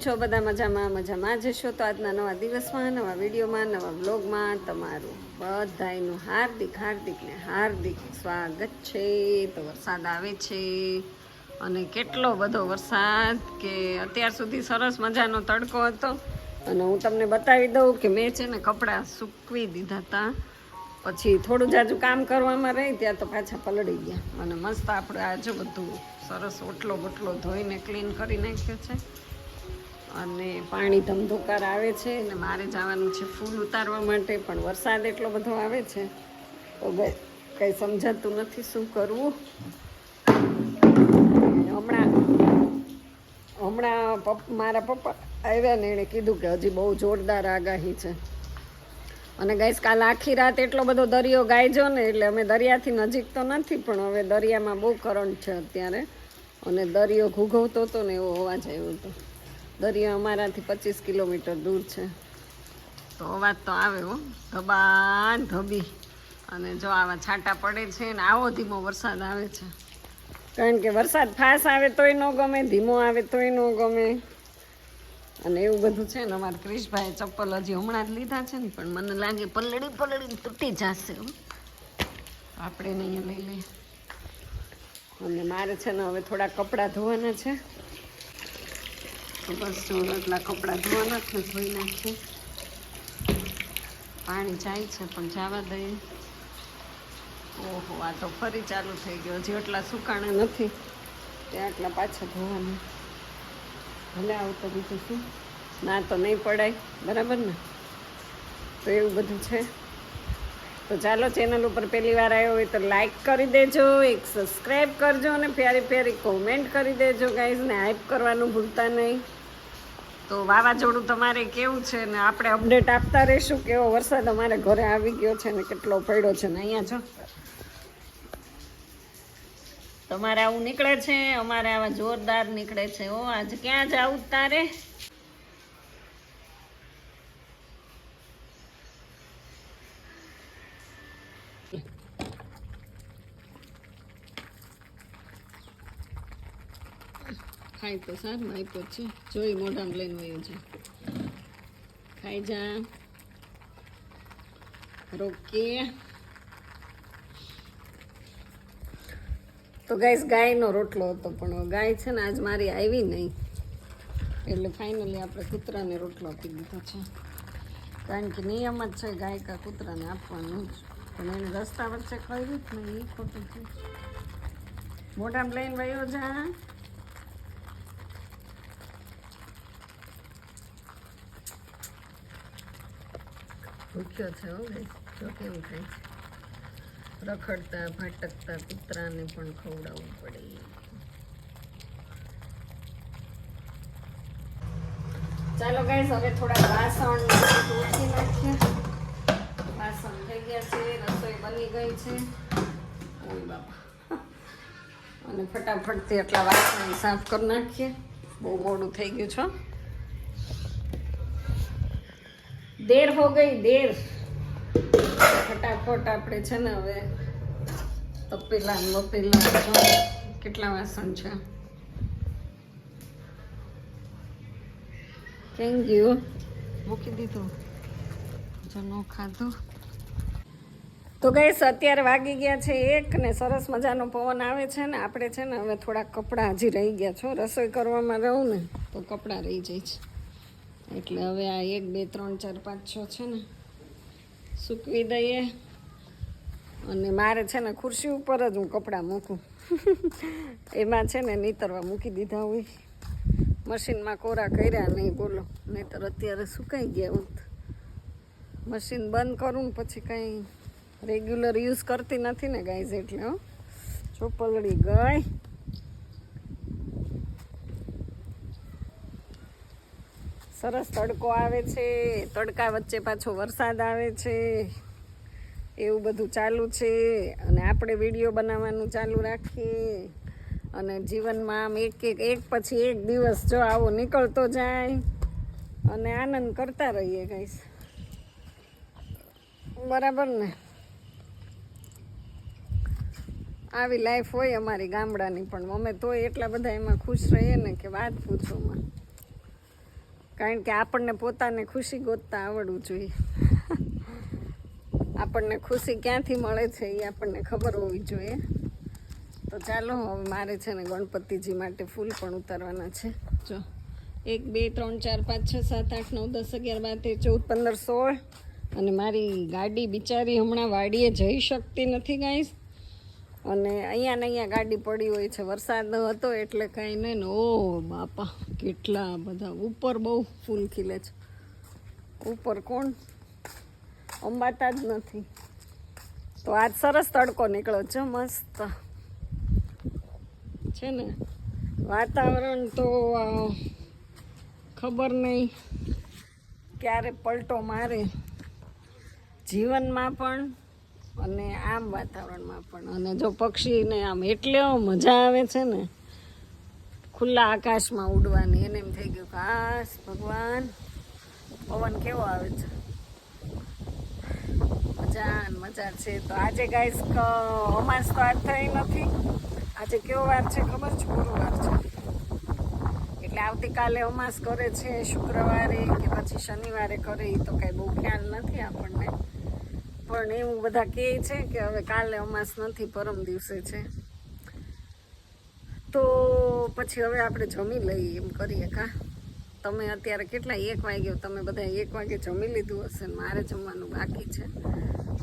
છો બધા મજામાં મજામાં જશો તો આજના નવા દિવસમાં, નવા વિડીયોમાં, નવા બ્લોગમાં તમારું બધાયનું હાર્દિક હાર્દિક ને હાર્દિક સ્વાગત છે. તો વરસાદ આવે છે અને કેટલો બધો વરસાદ કે અત્યાર સુધી સરસ મજાનો તડકો હતો. અને હું તમને બતાવી દઉં કે મેં છે ને કપડાં સૂકવી દીધા હતા પછી થોડું જાજુ કામ કરવામાં રહી ત્યાં તો પાછા પલળી ગયા. અને મસ્ત આપણે આજે બધું સરસ ઓટલો બોટલો ધોઈને ક્લીન કરી નાખ્યો છે. અને પાણી ધમધોકાર આવે છે અને મારે જવાનું છે ફૂલ ઉતારવા માટે, પણ વરસાદ એટલો બધો આવે છે, તો કંઈ સમજાતું નથી શું કરવું. હમણાં હમણાં પપ, મારા પપ્પા આવ્યા ને એણે કીધું કે હજી બહુ જોરદાર આગાહી છે. અને ગાઈસ, કાલ આખી રાત એટલો બધો દરિયો ગાયજો ને, એટલે અમે દરિયાથી નજીક તો નથી, પણ હવે દરિયામાં બહુ કરંટ છે અત્યારે. અને દરિયો ઘૂઘવતો હતો ને એવો અવાજ આવ્યો હતો. દરિયો અમારાથી પચીસ કિલોમીટર દૂર છે. તો અવાજ તો આવે હો. ધબાન, ધબી. અને જો આવા છાંટા પડે છે ને, આવો ધીમો વરસાદ આવે છે. કારણ કે વરસાદ ફાસ આવે તોય ન ગમે, ધીમો આવે તોય ન ગમે. અને એવું બધું છે ને, અમારે ક્રિશભાઈ ચપ્પલ હજી હમણાં જ લીધા છે ને, પણ મને લાગે પલળી પલળી તૂટી જશે. આપણે નહીં લઈ લઈએ. અને મારે છે ને હવે થોડા કપડાં ધોવાના છે. તો બસ જો એટલા કપડાં ધોવાના છે ધોઈ નાખીએ પાણી જાય છે, પણ જવા દઈએ. ઓહો, આ તો ફરી ચાલુ થઈ ગયો, હજી એટલા સુકાણા નથી. ત્યાં આટલા પાછા ધોવાના. ભલે આવતો બીજું શું? ના તો નહીં પડાય, બરાબર ને? તો એવું બધું છે. તો ચાલો ચેનલ ઉપર પહેલી વાર આવ્યો હોય તો લાઈક કરી દેજો, એક સબસ્ક્રાઈબ કરજો અને પ્યારી પ્યારી કોમેન્ટ કરી દેજો ગાઈઝ ને હાઈપ કરવાનું ભૂલતા નહીં. તો વાવાઝોડું તમારે કેવું છે ને આપણે અપડેટ આપતા રહીશું કેવો વરસાદ અમારે ઘરે આવી ગયો છે ને કેટલો પડ્યો છે ને અહીંયા જો. તમારે આવું નીકળે છે, અમારે આવા જોરદાર નીકળે છે. ઓ, આજે ક્યાં જાવું તારે? ખાઈ તો સારું આપ્યો છે. જોઈ મોઢામાં લઈને વયું છે. ખાઈ જા. રોકે. તો ગાઈસ, ગાયનો રોટલો હતો, પણ ગાય છે ને, આજ મારી આવી નહીં. એટલે ફાઇનલી આપણે કૂતરાને રોટલો આપી દીધો છે. કારણ કે નિયમ જ છે ગાય કા કૂતરાને આપવાનું જ. પણ એને રસ્તા વચ્ચે કહ્યું જ નહીં ખોટું છે. મોઢામાં લઈને વયો જા. ભૂખ્યો છે હો ગાઈસ જો કેવું થાય છે. રખડતા ભટકતા કૂતરાને પણ ખવડાવવું પડે. ચાલો ગાઈસ હવે થોડા વાસણ ઓછી નાખીએ. વાસણ થઈ ગયા છે રસોઈ બની ગઈ છે. ઓય બાપા. અને ફટાફટથી એટલા વાસણ સાફ કરી નાખીએ. બહુ મોડું થઈ ગયું છો દેર હો ગઈ દેર ફટાફટ આપણે છે ને હવે તપેલા ને બપેલા કેટલા વાસણ છે. કેમ ગયું મૂકી દીધું. જો ન ખાધું. તો ગઈ અત્યારે વાગી ગયા છે એક ને સરસ મજાનો પવન આવે છે ને, આપણે છે ને હવે થોડા કપડાં હજી રહી ગયા છો. રસોઈ કરવામાં રહું ને, તો કપડાં રહી જાય છે. એટલે હવે આ એક, બે, ત્રણ, ચાર, પાંચ, છ છે ને, સૂકવી દઈએ. અને મારે છે ને ખુરશી ઉપર જ હું કપડાં મૂકું. એમાં છે ને નીતરવા મૂકી દીધા હોય. મશીનમાં કોરા કર્યા નહીં, બોલો. નહીતર અત્યારે સુકાઈ ગયા હોત. મશીન બંધ કરું ને પછી કંઈ રેગ્યુલર યુઝ કરતી નથી ને ગાઈઝ એટલે હો. ચોપલડી ગઈ. સરસ તડકો આવે છે. તડકા વચ્ચે પાછો વરસાદ આવે છે. એવું બધું ચાલુ છે. અને આપણે વીડિયો બનાવવાનું ચાલુ રાખીએ. અને જીવનમાં આમ એક એક એક પછી એક દિવસ જો આવો નીકળતો જાય. અને આનંદ કરતા રહીએ કઈશ બરાબર ને? આવી લાઈફ હોય અમારી ગામડાની પણ. અમે તો એટલા બધા એમાં ખુશ રહીએ ને કે વાત પૂછોમાં કારણ કે આપણને પોતાને ખુશી ગોતતા આવડવું જોઈએ. આપણને ખુશી ક્યાંથી મળે છે એ આપણને ખબર હોવી જોઈએ. તો ચાલો, હવે મારે છે ને ગણપતિજી માટે ફૂલ પણ ઉતારવાના છે. જો, એક, બે, ત્રણ, ચાર, પાંચ, છ, સાત, આઠ, નવ, દસ, અગિયાર, બાર, તેર, ચૌદ, પંદર, સોળ અને મારી ગાડી બિચારી હમણાં વાડીએ જઈ શકતી નથી ગાઈશ અને અહીંયા ને અહીંયા ગાડી પડી હોય છે. વરસાદ હતો એટલે કાંઈ નહીં ને ઓ બાપા, કેટલા બધા ઉપર બહુ ફૂલ ખીલે છે. ઉપર કોણ? અંબાતા જ નથી. તો આજ સરસ તડકો નીકળ્યો છે, મસ્ત. છે ને? વાતાવરણ તો ખબર નહીં ક્યારે પલટો મારે. જીવનમાં પણ અને આમ વાતાવરણમાં પણ. અને જો પક્ષીને આમ એટલે મજા આવે છે ને, ખુલ્લા આકાશમાં ઉડવાની. એને એમ થઈ ગયું કાશ ભગવાન, પવન કેવો આવે છે? મજા મજા છે. તો આજે ગાઈસ અમાસ તો આજ થઈ નથી. આજે કેવો વાર છે ખબર? છે ગુરુવાર છે. એટલે આવતીકાલે અમાસ કરે છે, શુક્રવારે કે પછી શનિવારે કરે એ તો કઈ બહુ ખ્યાલ નથી આપણને. પણ એવું બધા કહે છે કે હવે કાલે અમાસ નથી, પરમ દિવસે છે. તો પછી હવે આપણે જમી લઈએ એમ કરીએ કા? તમે અત્યારે કેટલા એક વાગ્યો, તમે બધા એક વાગે જમી લીધું હશે મારે જમવાનું બાકી છે.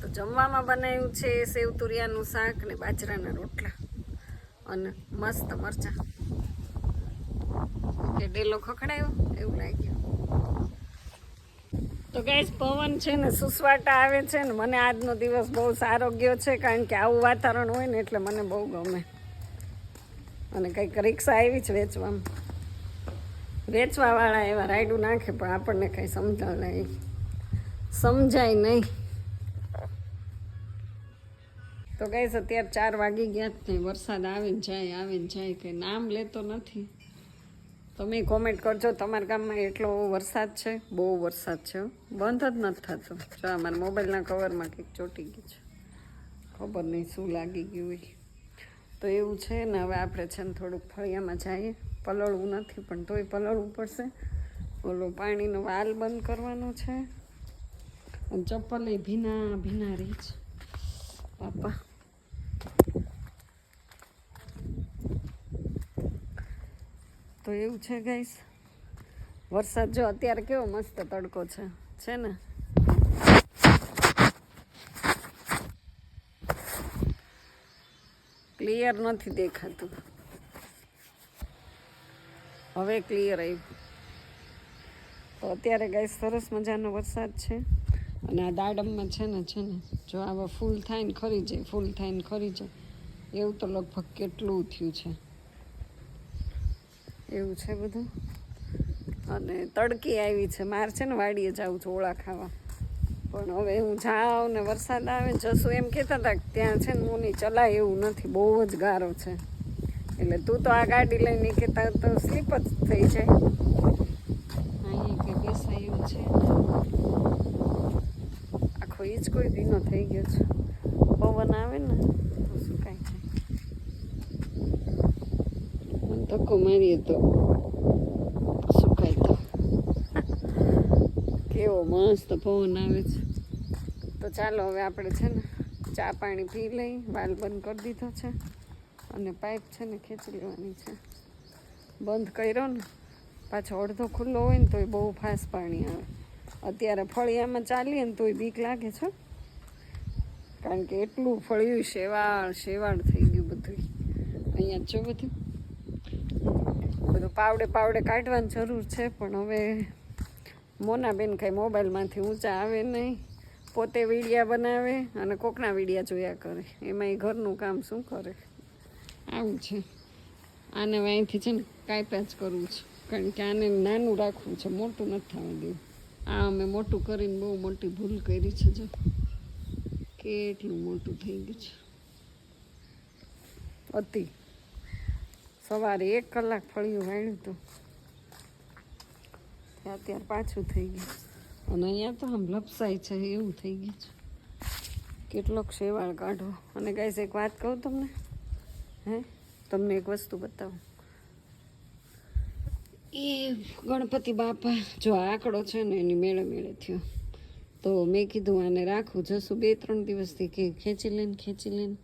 તો જમવામાં બનાવ્યું છે સેવ તુરિયાનું શાક ને બાજરાના રોટલા અને મસ્ત મરચાં. કે ડેલો ખખડાયો? એવું લાગ્યું. તો ગાઈસ, પવન છે ને સુસવાટા આવે છે ને મને આજનો દિવસ બહુ સારો ગયો છે, કારણ કે આવું વાતાવરણ હોય ને એટલે મને બહુ ગમે. અને કંઈક રિક્ષા આવી જ વેચવામાં. વેચવાવાળા એવા રાયડું નાખે, પણ આપણને કંઈ સમજાય નહીં. સમજાય નહીં. તો ગાઈસ, અત્યારે ચાર વાગી ગયા જ નહીં વરસાદ આવીને જાય આવીને જાય કે નામ લેતો નથી. તમે કોમેન્ટ કરજો. તમારા ગામમાં એટલો વરસાદ છે? બહુ વરસાદ છે બંધ જ નથી થતો. જો અમારા મોબાઈલના કવરમાં કંઈક ચોટી ગયું છે. ખબર નહીં શું લાગી ગયું હોય. તો એવું છે ને, હવે આપણે છે ને થોડુંક ફળિયામાં જઈએ. પલળવું નથી, પણ તોય પલળવું પડશે. ઓલો પાણીનો વાલ બંધ કરવાનો છે. ચપ્પલ ભીના ભીના રહી છે. બાપા. તો એવું છે ગાઈસ. વરસાદ જો અત્યારે કેવો મસ્ત તડકો છે. છે ને? ક્લિયર નથી દેખાતું. હવે ક્લિયર આવ્યું તો અત્યારે ગાઈસ સરસ મજાનો વરસાદ છે. અને આ દાડમમાં છે ને છે ને, જો આવા ફૂલ થાય ને ખરી જાય, ફૂલ થાય ને ખરી જાય. એવું તો લગભગ કેટલું થયું છે. એવું છે બધું. અને તડકી આવી છે. માર છે ને વાડીએ જાઉં છું ઓળા ખાવા. પણ હવે હું જાઉં ને વરસાદ આવે જશું એમ કહેતા હતા ત્યાં છે ને મુની ચલાય એવું નથી. બહુ જ ગારો છે. એટલે તું તો આ ગાડી લઈને કહેતા તો સ્લીપ જ થઈ જાય. અહીંયા કે બેસાય એવું છે. આખો ઈજ કોઈ દીનો થઈ ગયો છે. પવન આવે ને તો સુકાય જાય મને ધક્કો મારીએ તો સુકાય તો કેવો મસ્ત પવન આવે છે તો ચાલો હવે આપણે છે ને ચા પાણી પી લઈ વાલ બંધ કરી દીધો છે અને પાઇપ છે ને ખેંચી લેવાની છે બંધ કર્યો ને પાછો અડધો ખુલ્લો હોય ને તોય બહુ ફાસ્ટ પાણી આવે અત્યારે ફળિયામાં ચાલીએ ને તોય બીક લાગે છે કારણ કે એટલું ફળિયું શેવાળ શેવાળ થઈ ગયું બધું અહીંયા જો બધું બધું પાવડે પાવડે કાઢવાની જરૂર છે, પણ હવે મોનાબેન કાંઈ મોબાઈલમાંથી ઊંચા આવે નહીં. પોતે વીડિયા બનાવે અને કોકના વીડિયા જોયા કરે. એમાં એ ઘરનું કામ શું કરે? આવું છે. આને હવે અહીંથી છે ને કાંઈ જ કરવું છે. કારણ કે આને નાનું રાખવું છે, મોટું નથી થવા દેવું. આ અમે મોટું કરીને બહુ મોટી ભૂલ કરી છે જો. કેટલું મોટું થઈ ગયું છે. અતિ. સવારે એક કલાક ફળિયું વાળ્યું હતું. અત્યારે પાછું થઈ ગયું. અને અહીંયા તો આમ લપસાય છે, એવું થઈ ગયું છે. કેટલોક શેવાળ કાઢો. અને ગાઈસ, એક વાત કહું તમને? હે? તમને એક વસ્તુ બતાવું. એ ગણપતિ બાપા જો આંકડો છે ને, એની મેળે મેળે થયો. તો મેં કીધું આને રાખું. જશું બે ત્રણ દિવસથી કે ખેંચી લઈને ખેંચી લઈને.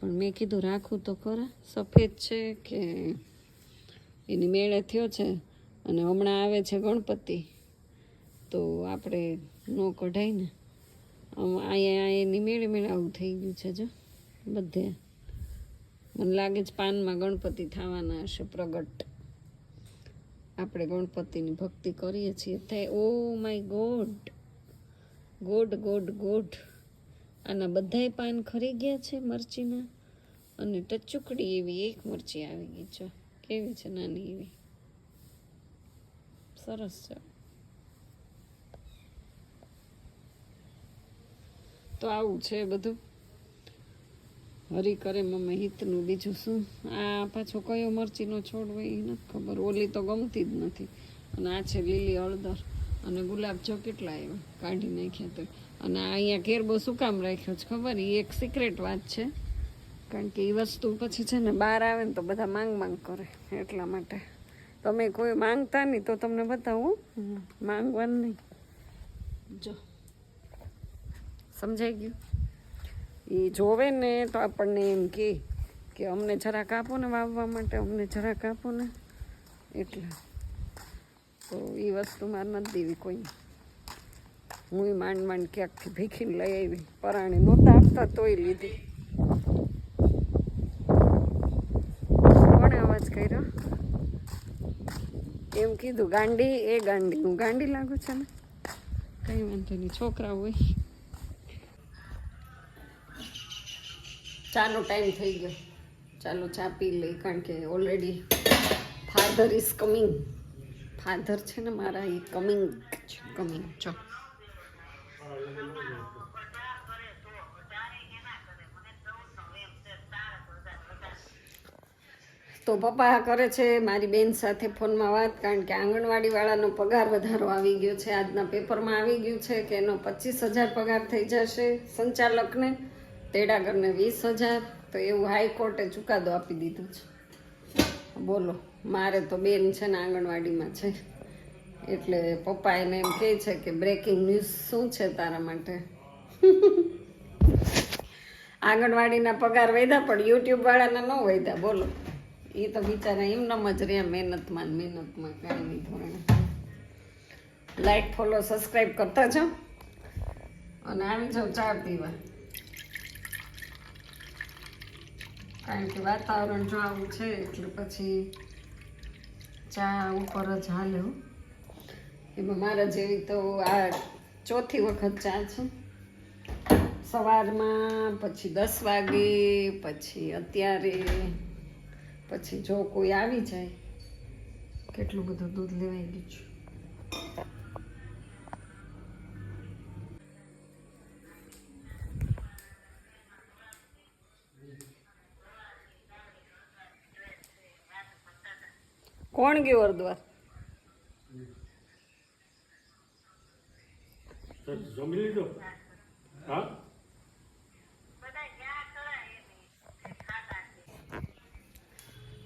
પણ મેં કીધું રાખું તો ખરા. સફેદ છે કે એની મેળે થયો છે અને હમણાં આવે છે ગણપતિ. તો આપણે ન કઢાય ને. અહીંયા એની મેળે મેળે આવું થઈ ગયું છે જો બધે. મને લાગે છે પાનમાં ગણપતિ થવાના હશે પ્રગટ. આપણે ગણપતિની ભક્તિ કરીએ છીએ. તે ઓ my god. God god god. આના બધાય પાન ખરી ગયા છે મરચીના? અને ટચુકડી એવી એક મરચી આવી ગઈ છે. કેવી છે નાની એવી? સરસ છે. તો આવું છે બધું. હરી કરે મમ્મી હિતનું બીજું શું? આ પાછો કયો મરચીનો છોડ હોય એ નથી ખબર. ઓલી તો ગમતી જ નથી. અને આ છે લીલી હળદર. અને ગુલાબ જો કેટલા એવા કાઢી નાખ્યા તો. અને અહીંયા ઘેર બહુ શું કામ રાખ્યો છે ખબર? એ એક સિક્રેટ વાત છે. કારણ કે એ વસ્તુ પછી છે ને બહાર આવે ને તો બધા માંગ માંગ કરે એટલા માટે. તમે કોઈ માંગતા નહીં તો તમને બતાવું માંગવાનું નહીં. જો. સમજાઈ ગયું? એ જોવે ને તો આપણને એમ કે કે અમને જરાક આપો ને વાવવા માટે, અમને જરાક આપો ને. એટલે. તો એ વસ્તુ મારે નથી દેવી કોઈ. હું માંડ માંડ ક્યાંકથી ભીખીને લઈ આવી. પરાણે નહોતા આપતા તોય લીધી. કોણે અવાજ કર્યો? એમ કીધું, ગાંડી, એ ગાંડી. હું ગાંડી લાગુ છે ને? કંઈ વાંધો નહીં, છોકરા હોય. ચાનો ટાઈમ થઈ ગયો. ચાલો ચા પી લઈ કારણ કે already father is coming father છે ને મારા એ કમિંગ કમિંગ ચો. તો પપ્પા કરે છે, મારી બેન સાથે ફોનમાં વાત, કારણ કે આંગણવાડીવાળાનો પગાર વધારો આવી ગયો છે. આજના પેપરમાં આવી ગયું છે કે એનો પચીસ હજાર પગાર થઈ જશે સંચાલકને. તેડાગરને વીસ હજાર, તો એવું હાઈકોર્ટે ચુકાદો આપી દીધો છે. બોલો, મારે તો બેન છે ને આંગણવાડીમાં છે. એટલે પપ્પા એને એમ કહે છે કે બ્રેકિંગ ન્યૂઝ શું છે તારા માટે? આંગણવાડીના પગાર વધ્યા પણ યુટ્યુબવાળાના ન વધ્યા, બોલો. એ તો બિચારા એમનામ જ રહ્યા મહેનતમાં મહેનતમાં, કાંઈ નહીં. ધોરણે લાઈક ફોલો સબસ્ક્રાઈબ કરતા છો અને આવી જાઓ ચા પીવા. કારણ કે વાતાવરણ જો આવું છે, એટલે પછી ચા ઉપર જ હાલ્યો એમાં મારા જેવી તો આ ચોથી વખત ચા છે. સવારમાં, પછી દસ વાગે, પછી અત્યારે પછી જો કોઈ આવી જાય કેટલું બધું દૂધ લેવાઈ ગયું છે કોણ ગયું હરદ્વાર? જમી લીધું? હા?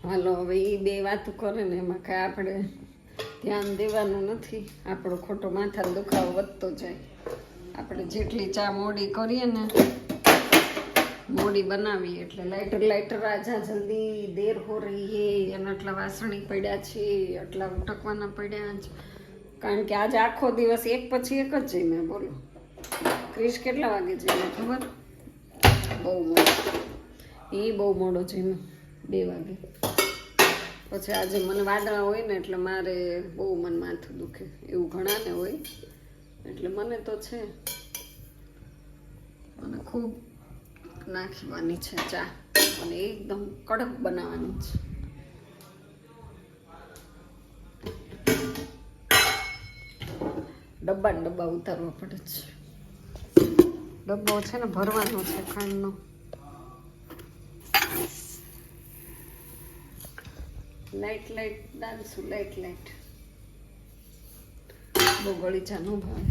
હાલો, હવે એ બે વાતો કરે ને એમાં કાંઈ આપણે ધ્યાન દેવાનું નથી. આપણો ખોટો માથાનો દુખાવો વધતો જાય. આપણે જેટલી ચા મોડી કરીએ ને, મોડી બનાવીએ એટલે લાઇટર લાઇટર આજા જલ્દી, દેર હો હે અને આટલા વાસણી પડ્યા છે, આટલા ઉટકવાના પડ્યા છે. કારણ કે આજે આખો દિવસ એક પછી એક જ જઈને બોલો. ક્રિશ કેટલા વાગે જઈને ખબર? બહુ મોડો. એ બહુ મોડો જઈને બે વાગે. પછી આજે મને વાદળા હોય ને એટલે મારે બહુ મન માથું દુખે. એવું ઘણાને હોય. એટલે મને તો છે. મને ખૂબ નાખવાની છે ચા. અને એકદમ કડક બનાવવાની છે. ડબ્બા ડબ્બા ઉતારવા પડે છે. ડબ્બો છે ને ભરવાનો છે ખાંડનો લાઈટ લાઈટ ડાલશું લાઈટ લાઈટ બહુ ગળી ચા ન ભાવે.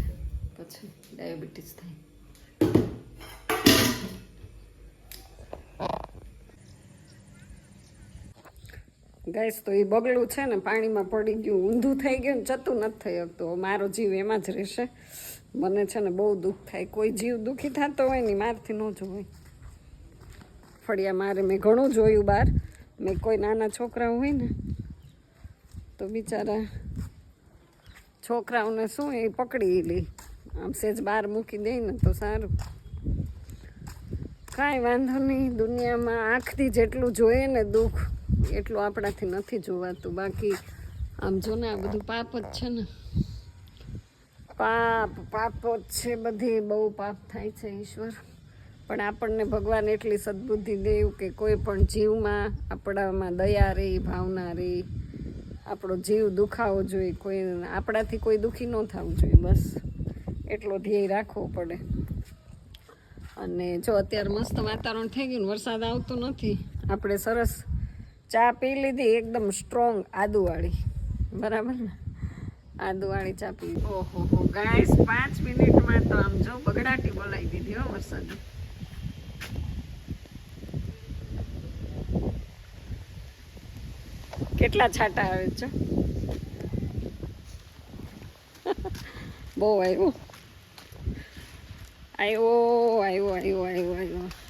પછી ડાયાબિટીસ થાય. ગેસ તો એ બગલું છે ને, પાણીમાં પડી ગયું, ઊંધું થઈ ગયું ચતું નથી થઈ શકતું. મારો જીવ એમાં જ રહેશે. મને છે ને બહુ દુઃખ થાય. કોઈ જીવ દુઃખી થતો હોય ને મારથી ન જોવાય ફળિયા મારે મેં ઘણું જોયું બહાર. મેં કોઈ નાના છોકરા હોય ને, તો બિચારા છોકરાઓને શું એ પકડી લે. આમ સેજ બહાર મૂકી દે ને તો સારું. કાંઈ વાંધો નહીં, દુનિયામાં આંખથી જેટલું જોઈએ ને દુઃખ, એટલું આપણાથી નથી જોવાતું. બાકી આમ જો ને આ બધું પાપ જ છે ને. પાપ પાપ જ છે બધી, બહુ પાપ થાય છે ઈશ્વર. પણ આપણને ભગવાન એટલી સદબુદ્ધિ દેવું કે કોઈ પણ જીવમાં આપણામાં દયા રે, ભાવના રે, આપણો જીવ દુખાવો જોઈએ, કોઈ આપણાથી કોઈ દુઃખી ન થવું જોઈએ, બસ એટલો ધ્યેય રાખવો પડે. અને જો અત્યારે મસ્ત વાતાવરણ થઈ ગયું વરસાદ આવતો નથી, આપણે સરસ ચા પી લીધી, એકદમ સ્ટ્રોંગ આદુવાળી. બરાબર ને? આદુવાળી ચા પી ઓહો ગાઈસ, પાંચ મિનિટમાં તો આમ જો બગડાટી બોલાવી દીધી હો વરસાદે. કેટલા છાંટા આવે છે? બહુ આવ્યો. આવ્યો આવ્યો આવ્યો આવ્યો. આવ્યો